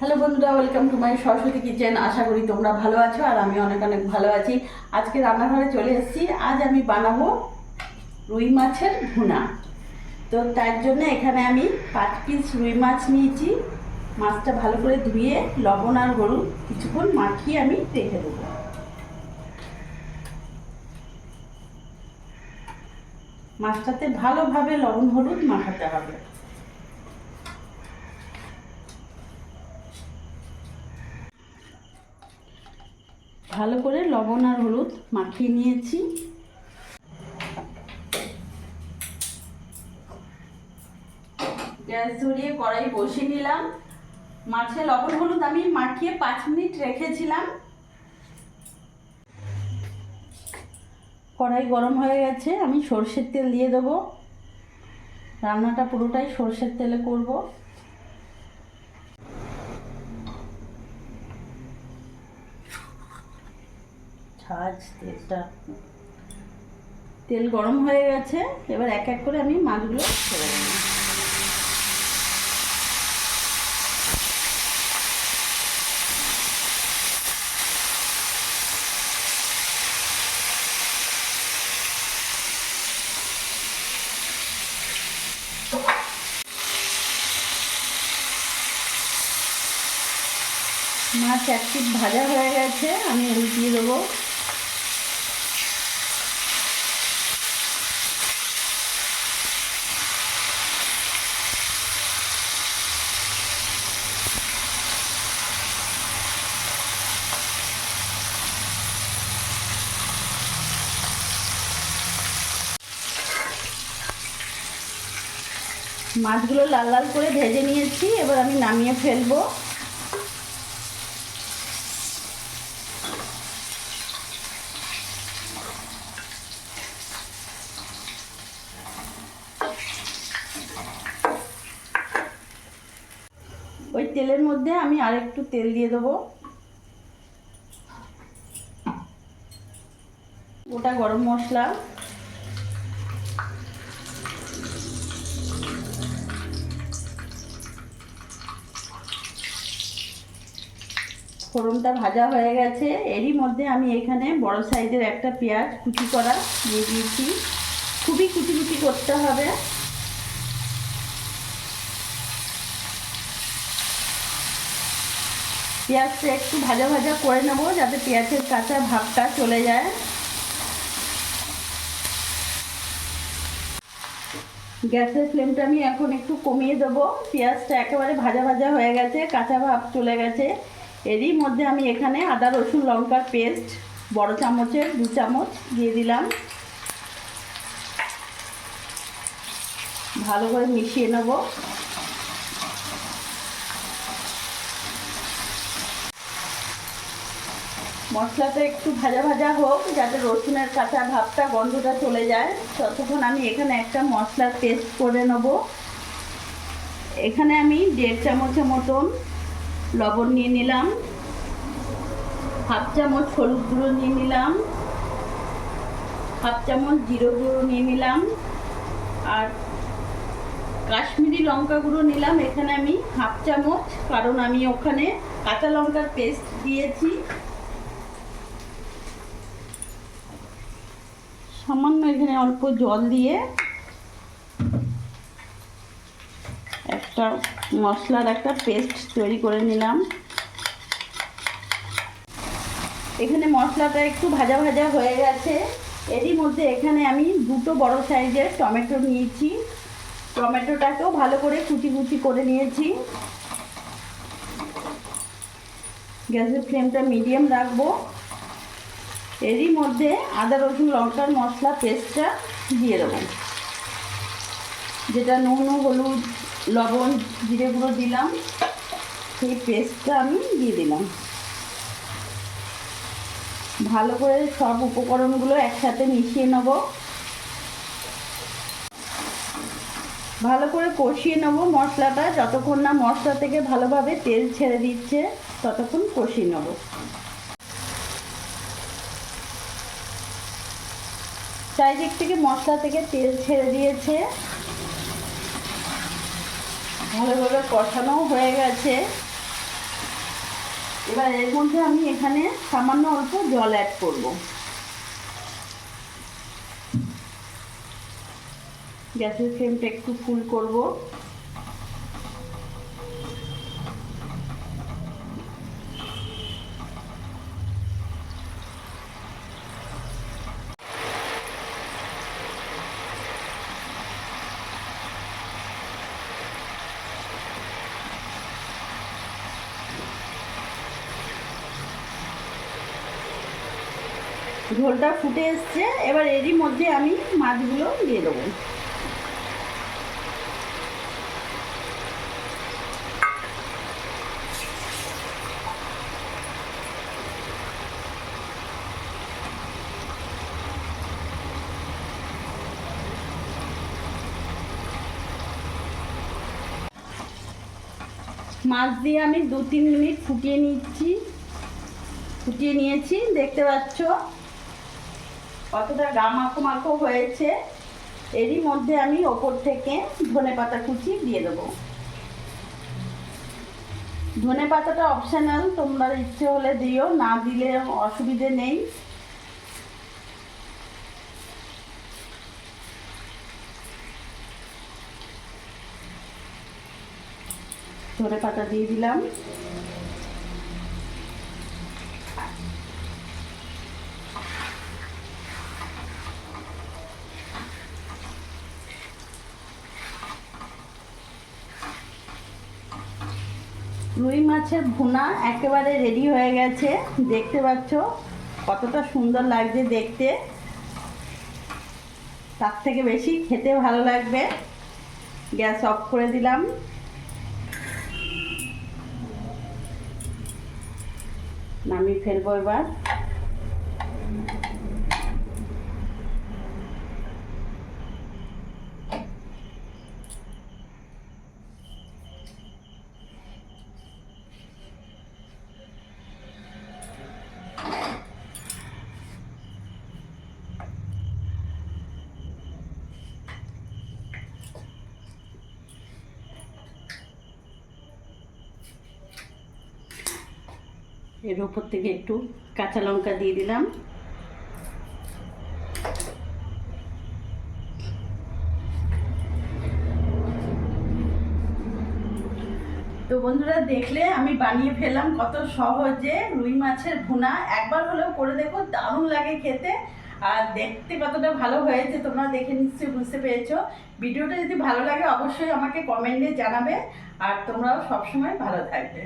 Hello বন্ধুরা welcome to my Saraswati kitchen আশা করি তোমরা ভালো আছো আর আমি অনেক অনেক ভালো আছি। আজকে রান্নাঘরে চলে এসেছি। আজ আমি বানাবো রুই মাছের ভুনা। তো তার জন্য এখানে আমি পাঁচ পিস রুই মাছ নিয়েছি। মাছটা ভালো করে ধুয়ে লবণ আর হলুদ কিছুক্ষণ মাখিয়ে আমি রেখে দেবো। মাছটাতে ভালোভাবে লবণ হলুদ মাখাতে হবে। ভালো করে লবণ আর হলুদ মাখিয়ে নিয়েছি। গ্যাস ধরিয়ে কড়াই বসিয়ে নিলাম। মাছে লবণ হলুদ আমি মাখিয়ে পাঁচ মিনিট রেখেছিলাম। কড়াই গরম হয়ে গেছে, আমি সর্ষের তেল দিয়ে দেবো। রান্নাটা পুরোটাই সর্ষের তেলে করব। ছাজ তেলটা। তেল গরম হয়ে গেছে, এবার এক এক করে আমি মাছগুলো ছেড়ে মাছ এক ভাজা হয়ে গেছে, আমি উল্টিয়ে দেবো। মাছগুলো লাল লাল করে ভেজে নিয়েছি, এবার আমি নামিয়ে ফেলব। ওই তেলের মধ্যে আমি আরেকটু তেল দিয়ে দেবো। গোটা গরম মশলা। ফোড়নটা ভাজা হয়ে গেছে। এরই মধ্যে আমি এখানে বড় সাইজের একটা পেঁয়াজ কুচি করা দিয়ে দিয়েছি। খুবই কুচি কুচি করতে হবে। পেঁয়াজটা একটু ভাজা ভাজা করে নেব যাতে পেঁয়াজের কাঁচা ভাবটা চলে যায়। গ্যাসের ফ্লেমটা আমি এখন একটু কমিয়ে দেবো। পেঁয়াজটা একেবারে ভাজা ভাজা হয়ে গেছে, কাঁচা ভাব চলে গেছে। এরই মধ্যে আমি এখানে আদা, রসুন, লঙ্কার পেস্ট, বড় চামচের দু চামচ দিয়ে দিলাম। ভালো করে মিশিয়ে নেব। মশলাটা একটু ভাজা ভাজা হোক, যাতে রসুনের কাঁচা ভাবটা, গন্ধটা চলে যায়। ততক্ষণ আমি এখানে একটা মশলার পেস্ট করে নেব। এখানে আমি দেড় চামচের মতন লবণ নিয়ে নিলাম। হাফ চামচ হলুদ গুঁড়ো নিয়ে নিলাম। হাফ চামচ জিরো গুঁড়ো নিয়ে নিলাম। আর কাশ্মীরি লঙ্কা গুঁড়ো নিলাম। এখানে আমি হাফ চামচ, কারণ আমি ওখানে কাঁচা লঙ্কার পেস্ট দিয়েছি। সামান্য এখানে অল্প জল দিয়ে একটা মশলার একটা পেস্ট তৈরি করে নিলাম। এখানে মশলাটা একটু ভাজা ভাজা হয়ে গেছে। এরই মধ্যে এখানে আমি দুটো বড় সাইজের টমেটো নিয়েছি। টমেটোটাকেও ভালো করে কুচি কুচি করে নিয়েছি। গ্যাসের ফ্লেমটা মিডিয়াম রাখব। এরই মধ্যে আদা, রসুন, লঙ্কার মশলা পেস্টটা দিয়ে দেবো। যেটা নুন, হলুদ লবণ, জিরে গুঁড়ো দিলাম। সেই পেস্টটা আমি দিয়ে দিলাম। ভালো করে সব উপকরণগুলো একসাথে মিশিয়ে নেব। ভালো করে কষিয়ে নেব মশলাটা। যতক্ষণ না মশলা থেকে ভালোভাবে তেল ছেড়ে দিচ্ছে, ততক্ষণ কষিয়ে নেব। চারিদিক থেকে মশলা থেকে তেল ছেড়ে দিয়েছে। ভালোভাবে কষানো হয়ে গেছে। এবার এর মধ্যে আমি এখানে সামান্য অল্প জল অ্যাড করব। গ্যাসের ফ্লেমটা একটু ফুল করব। ঝোলটা ফুটে এসছে। এবার এরই মধ্যে আমি মাছগুলো দিয়ে দেবো। মাছ দিয়ে আমি দু তিন মিনিট ফুটিয়ে নিচ্ছি। ফুটিয়ে নিয়েছি, দেখতে পাচ্ছ? কতটা গা মাখো মাখো হয়েছে, এরই মধ্যে আমি ওপর থেকে ধনে পাতা কুচি দিয়ে দেবো। ধনে পাতাটা অপশনাল তোমরা ইচ্ছে হলে দিও, না দিলে অসুবিধে নেই। ধনে পাতা দিয়ে দিলাম। রুই মাছের ভুনা একেবারে রেডি হয়ে গেছে। দেখতে পাচ্ছ, কতটা সুন্দর লাগছে দেখতে। তার থেকে বেশি খেতে ভালো লাগবে। গ্যাস অফ করে দিলাম। নামিয়ে ফেলব এবার। এর উপর থেকে একটু কাঁচা লঙ্কা দিয়ে দিলাম। তো বন্ধুরা, দেখলে আমি বানিয়ে ফেলাম কত সহজে রুই মাছের ভুনা। একবার হলেও করে দেখো, দারুণ লাগে খেতে। আর দেখতে কতটা ভালো হয়েছে, তোমরা দেখে নিশ্চয়ই বুঝতে পেরেছ। ভিডিওটা যদি ভালো লাগে, অবশ্যই আমাকে কমেন্টে জানাবে। আর তোমরাও সবসময় ভালো থাকবে।